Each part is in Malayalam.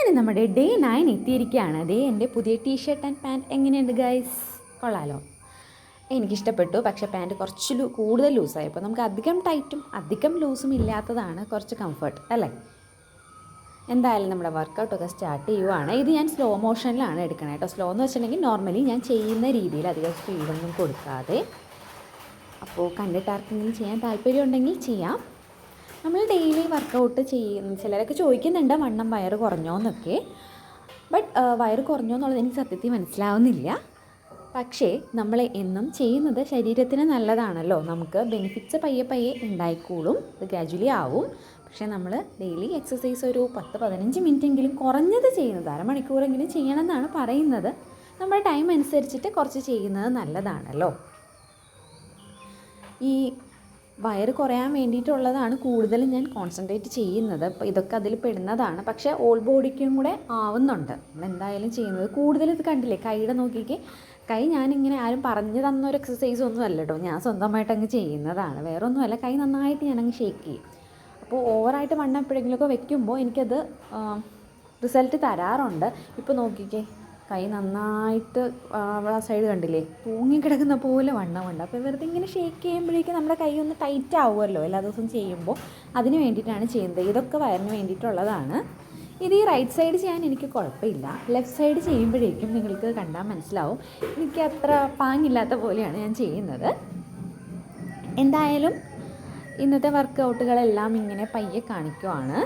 അങ്ങനെ നമ്മുടെ ഡേ നയൻ എത്തിയിരിക്കുകയാണ്. അതേ എന്റെ പുതിയ ടീഷർട്ട് ആൻഡ് പാന്റ് എങ്ങനെയുണ്ട് ഗൈസ് കൊള്ളാലോ. എനിക്കിഷ്ടപ്പെട്ടു. പക്ഷേ പാന്റ് കുറച്ച് കൂടുതൽ ലൂസായി അപ്പോൾ നമുക്ക് അധികം ടൈറ്റും അധികം ലൂസും ഇല്ലാത്തതാണ് കുറച്ച് കംഫർട്ട് അല്ലേ? എന്തായാലും നമ്മുടെ വർക്കൗട്ടൊക്കെ സ്റ്റാർട്ട് ചെയ്യുവാണ്. ഇത് ഞാൻ സ്ലോ മോഷനിലാണ് എടുക്കണത് കേട്ടോ. സ്ലോ എന്ന് വെച്ചിട്ടുണ്ടെങ്കിൽ നോർമലി ഞാൻ ചെയ്യുന്ന രീതിയിൽ അധികം സ്പീഡൊന്നും കൊടുക്കാതെ. അപ്പോൾ കണ്ടിട്ട് ആർക്കെങ്കിലും ചെയ്യാൻ താല്പര്യമുണ്ടെങ്കിൽ ചെയ്യാം. നമ്മൾ ഡെയിലി വർക്കൗട്ട് ചെയ്യുന്ന ചിലരൊക്കെ ചോദിക്കുന്നുണ്ട് വണ്ണം വയറ് കുറഞ്ഞോ എന്നൊക്കെ ബട്ട് വയറ് കുറഞ്ഞോ എന്നുള്ളത് എനിക്ക് സത്യത്തിൽ മനസ്സിലാവുന്നില്ല. പക്ഷേ നമ്മൾ എന്നും ചെയ്യുന്നത് ശരീരത്തിന് നല്ലതാണല്ലോ. നമുക്ക് ബെനിഫിറ്റ്സ് പയ്യെ പയ്യെ ഉണ്ടായിക്കോളും അത് ഗ്രാജുവലി ആവും. പക്ഷേ നമ്മൾ ഡെയിലി എക്സസൈസ് ഒരു പത്ത് പതിനഞ്ച് മിനിറ്റെങ്കിലും കുറഞ്ഞത് ചെയ്യുന്നത് അരമണിക്കൂറെങ്കിലും ചെയ്യണമെന്നാണ് പറയുന്നത്. നമ്മുടെ ടൈം അനുസരിച്ചിട്ട് കുറച്ച് ചെയ്യുന്നത് നല്ലതാണല്ലോ. ഈ വയറ് കുറയാൻ വേണ്ടിയിട്ടുള്ളതാണ് കൂടുതലും ഞാൻ കോൺസെൻട്രേറ്റ് ചെയ്യുന്നത്. അപ്പോൾ ഇതൊക്കെ അതിൽ പെടുന്നതാണ്. പക്ഷേ ഓൾ ബോഡിക്കും കൂടെ ആവുന്നുണ്ട്. എന്തായാലും ചെയ്യുന്നത്. കൂടുതൽ ഇത് കണ്ടില്ലേ? കൈയുടെ നോക്കിക്ക്. കൈ ഞാനിങ്ങനെ ആരും പറഞ്ഞു തന്ന ഒരു എക്സസൈസ് ഒന്നും അല്ല കേട്ടോ ഞാൻ സ്വന്തമായിട്ട് അങ്ങ് ചെയ്യുന്നതാണ്. വേറെ ഒന്നുമല്ല കൈ നന്നായിട്ട് ഞാനങ്ങ് ഷേക്ക് ചെയ്യും. അപ്പോൾ ഓവറായിട്ട് വണ്ണം എപ്പോഴെങ്കിലുമൊക്കെ വെക്കുമ്പോൾ എനിക്കത് റിസൾട്ട് തരാറുണ്ട്. ഇപ്പോൾ നോക്കിക്കേ. കൈ നന്നായിട്ട് ആ സൈഡ് കണ്ടില്ലേ? തൂങ്ങിക്കിടക്കുന്ന പോലെ വണ്ണമുണ്ട് അപ്പോൾ വെറുതെ ഇങ്ങനെ ഷേക്ക് ചെയ്യുമ്പോഴേക്കും നമ്മുടെ കൈ ഒന്ന് ടൈറ്റ് ആവുമല്ലോ എല്ലാ ദിവസവും ചെയ്യുമ്പോൾ. അതിന് വേണ്ടിയിട്ടാണ് ചെയ്യുന്നത്. ഇതൊക്കെ വയറിന് വേണ്ടിയിട്ടുള്ളതാണ്. ഇത് ഈ റൈറ്റ് സൈഡ് ചെയ്യാൻ എനിക്ക് കുഴപ്പമില്ല. ലെഫ്റ്റ് സൈഡ് ചെയ്യുമ്പോഴേക്കും നിങ്ങൾക്ക് കണ്ടാൽ മനസ്സിലാവും. എനിക്ക് അത്ര പാങ്ങില്ലാത്ത പോലെയാണ് ഞാൻ ചെയ്യുന്നത്. എന്തായാലും ഇന്നത്തെ വർക്കൗട്ടുകളെല്ലാം ഇങ്ങനെ പയ്യെ കാണിക്കുവാണ്.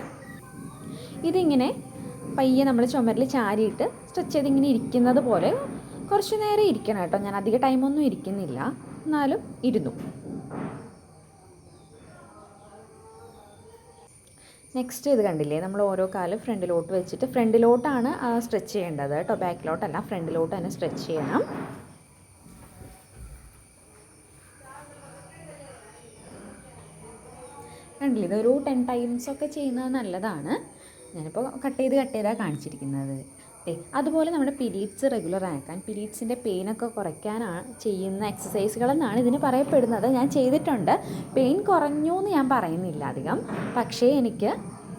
ഇതിങ്ങനെ പയ്യെ നമ്മൾ ചുമരിൽ ചാരിയിട്ട് സ്ട്രെച്ച് ചെയ്ത് ഇങ്ങനെ ഇരിക്കുന്നത് പോലെ കുറച്ച് നേരം ഇരിക്കണം കേട്ടോ. ഞാൻ അധിക ടൈമൊന്നും ഇരിക്കുന്നില്ല. എന്നാലും ഇരുന്നു. നെക്സ്റ്റ് ഇത് കണ്ടില്ലേ? നമ്മൾ ഓരോ കാൽ ഫ്രണ്ടിലോട്ട് വെച്ചിട്ട് ഫ്രണ്ടിലോട്ടാണ് സ്ട്രെച്ച് ചെയ്യേണ്ടത് കേട്ടോ. ബാക്കിലോട്ടല്ല ഫ്രണ്ടിലോട്ട് തന്നെ സ്ട്രെച്ച് ചെയ്യണം. കണ്ടില്ലേ? ഇതൊരു ടെൻ ടൈംസ് ഒക്കെ ചെയ്യുന്നത് നല്ലതാണ്. ഞാനിപ്പോൾ കട്ട് ചെയ്ത് കട്ട് ചെയ്താണ് കാണിച്ചിരിക്കുന്നത്. ഓക്കെ അതുപോലെ നമ്മുടെ പിരീഡ്സ് റെഗുലർ ആക്കാൻ പിരീഡ്സിന്റെ പെയിനൊക്കെ കുറയ്ക്കാനാണ് ചെയ്യുന്ന എക്സസൈസുകളെന്നാണ് ഇതിന് പറയപ്പെടുന്നത്. ഞാൻ ചെയ്തിട്ടുണ്ട്. പെയിൻ കുറഞ്ഞു എന്ന് ഞാൻ പറയുന്നില്ല അധികം. പക്ഷേ എനിക്ക്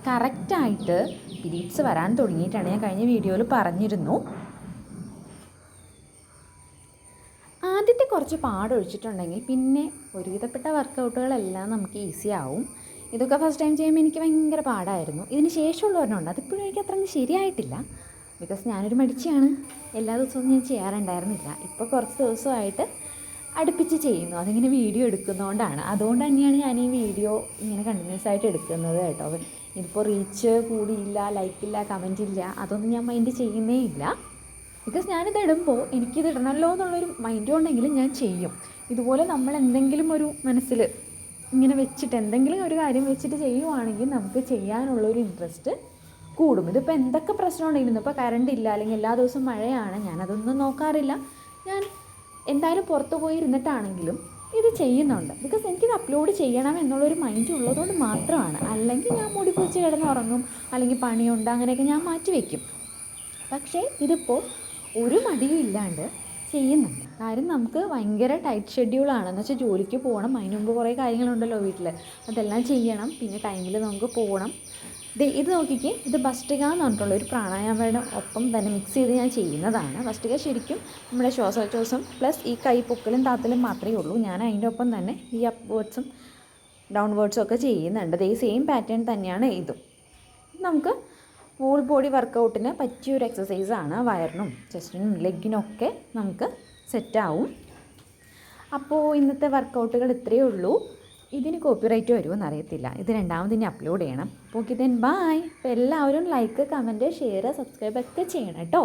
കറക്റ്റായിട്ട് പിരീഡ്സ് വരാൻ തുടങ്ങിയിട്ടാണ് ഞാൻ കഴിഞ്ഞ വീഡിയോയിൽ പറഞ്ഞിരുന്നു. ആദ്യത്തെ കുറച്ച് പാടൊഴിച്ചിട്ടുണ്ടെങ്കിൽ പിന്നെ ഒരുവിധപ്പെട്ട വർക്കൗട്ടുകളെല്ലാം നമുക്ക് ഈസി ആവും. ഇതൊക്കെ ഫസ്റ്റ് ടൈം ചെയ്യുമ്പോൾ എനിക്ക് ഭയങ്കര പാടായിരുന്നു. ഇതിന് ശേഷമുള്ള ഒരെണ്ണമുണ്ട് അതിപ്പോഴും എനിക്ക് അത്രയും ശരിയായിട്ടില്ല. ബിക്കോസ് ഞാനൊരു മടിച്ചാണ് എല്ലാ ദിവസവും ഞാൻ ചെയ്യാറുണ്ടായിരുന്നില്ല. ഇപ്പോൾ കുറച്ച് ദിവസമായിട്ട് അടുപ്പിച്ച് ചെയ്യുന്നു. അതിങ്ങനെ വീഡിയോ എടുക്കുന്നതുകൊണ്ടാണ് അതുകൊണ്ട് തന്നെയാണ് ഞാൻ ഈ വീഡിയോ ഇങ്ങനെ കണ്ടിന്യൂസ് ആയിട്ട് എടുക്കുന്നത് കേട്ടോ. ഇതിപ്പോൾ റീച്ച് കൂടിയില്ല ലൈക്കില്ല കമന്റ് ഇല്ല അതൊന്നും ഞാൻ മൈൻഡ് ചെയ്യുന്നേ ഇല്ല. ബിക്കോസ് ഞാനിത് ഇടുമ്പോൾ എനിക്കിത് ഇടണമല്ലോ എന്നുള്ളൊരു മൈൻഡ് ഉണ്ടെങ്കിലും ഞാൻ ചെയ്യും. ഇതുപോലെ നമ്മൾ എന്തെങ്കിലും ഒരു മനസ്സിൽ ഇങ്ങനെ വെച്ചിട്ട് എന്തെങ്കിലും ഒരു കാര്യം വെച്ചിട്ട് ചെയ്യുവാണെങ്കിൽ നമുക്ക് ചെയ്യാനുള്ള ഒരു ഇൻട്രസ്റ്റ് കൂടും. ഇതിപ്പോൾ എന്തൊക്കെ പ്രശ്നം ഉണ്ടെങ്കിലും ഇപ്പോൾ കറണ്ട് ഇല്ല അല്ലെങ്കിൽ എല്ലാ ദിവസവും മഴയാണ് ഞാനതൊന്നും നോക്കാറില്ല. ഞാൻ എന്തായാലും പുറത്ത് പോയി ഇരുന്നിട്ടാണെങ്കിലും ഇത് ചെയ്യുന്നുണ്ട്. ബിക്കോസ് എനിക്കിത് അപ്ലോഡ് ചെയ്യണം എന്നുള്ളൊരു മൈൻഡ് ഉള്ളതുകൊണ്ട് മാത്രമാണ്. അല്ലെങ്കിൽ ഞാൻ മുടി കുറിച്ച് കിടന്ന് ഉറങ്ങും അല്ലെങ്കിൽ പണിയുണ്ട് അങ്ങനെയൊക്കെ ഞാൻ മാറ്റി വയ്ക്കും പക്ഷേ ഇതിപ്പോൾ ഒരു മടിയും ഇല്ലാണ്ട് ചെയ്യുന്നുണ്ട്. കാര്യം നമുക്ക് ഭയങ്കര ടൈറ്റ് ഷെഡ്യൂളാണ് എന്ന് വെച്ചാൽ ജോലിക്ക് പോകണം അതിന് മുമ്പ് കുറേ കാര്യങ്ങളുണ്ടല്ലോ വീട്ടിൽ അതെല്ലാം ചെയ്യണം. പിന്നെ ടൈമിൽ നമുക്ക് പോകണം ഇത് നോക്കിക്കേ. ഇത് ഭസ്റ്റിക എന്ന് പറഞ്ഞിട്ടുള്ള ഒരു പ്രാണായാമയുടെ ഒപ്പം തന്നെ മിക്സ് ചെയ്ത് ഞാൻ ചെയ്യുന്നതാണ്. ഭസ്റ്റിക ശരിക്കും നമ്മുടെ ശ്വാസോച്ഛ്വാസം പ്ലസ് ഈ കൈ പൊക്കലും താത്തലും മാത്രമേ ഉള്ളൂ. ഞാൻ അതിന്റെ ഒപ്പം തന്നെ ഈ അപ്വേർഡ്സും ഡൗൺവേർഡ്സും ഒക്കെ ചെയ്യുന്നുണ്ട്. ഈ സെയിം പാറ്റേൺ തന്നെയാണ് ഇതും. നമുക്ക് ഹോൾ ബോഡി വർക്കൗട്ടിന് പറ്റിയൊരു എക്സസൈസാണ് വയറിനും ചെസ്റ്റിനും ലെഗിനും ഒക്കെ നമുക്ക് സെറ്റാവും അപ്പോൾ ഇന്നത്തെ വർക്കൗട്ടുകൾ ഇത്രയേ ഉള്ളൂ. ഇതിന് കോപ്പിറൈറ്റ് വരുമോ അറിയത്തില്ല. ഇത് രണ്ടാമത് ഇനി അപ്ലോഡ് ചെയ്യണം. ഓക്കെ ദെൻ ബായ് അപ്പോൾ എല്ലാവരും ലൈക്ക് കമന്റ് ഷെയർ സബ്സ്ക്രൈബ് ഒക്കെ ചെയ്യണം കേട്ടോ.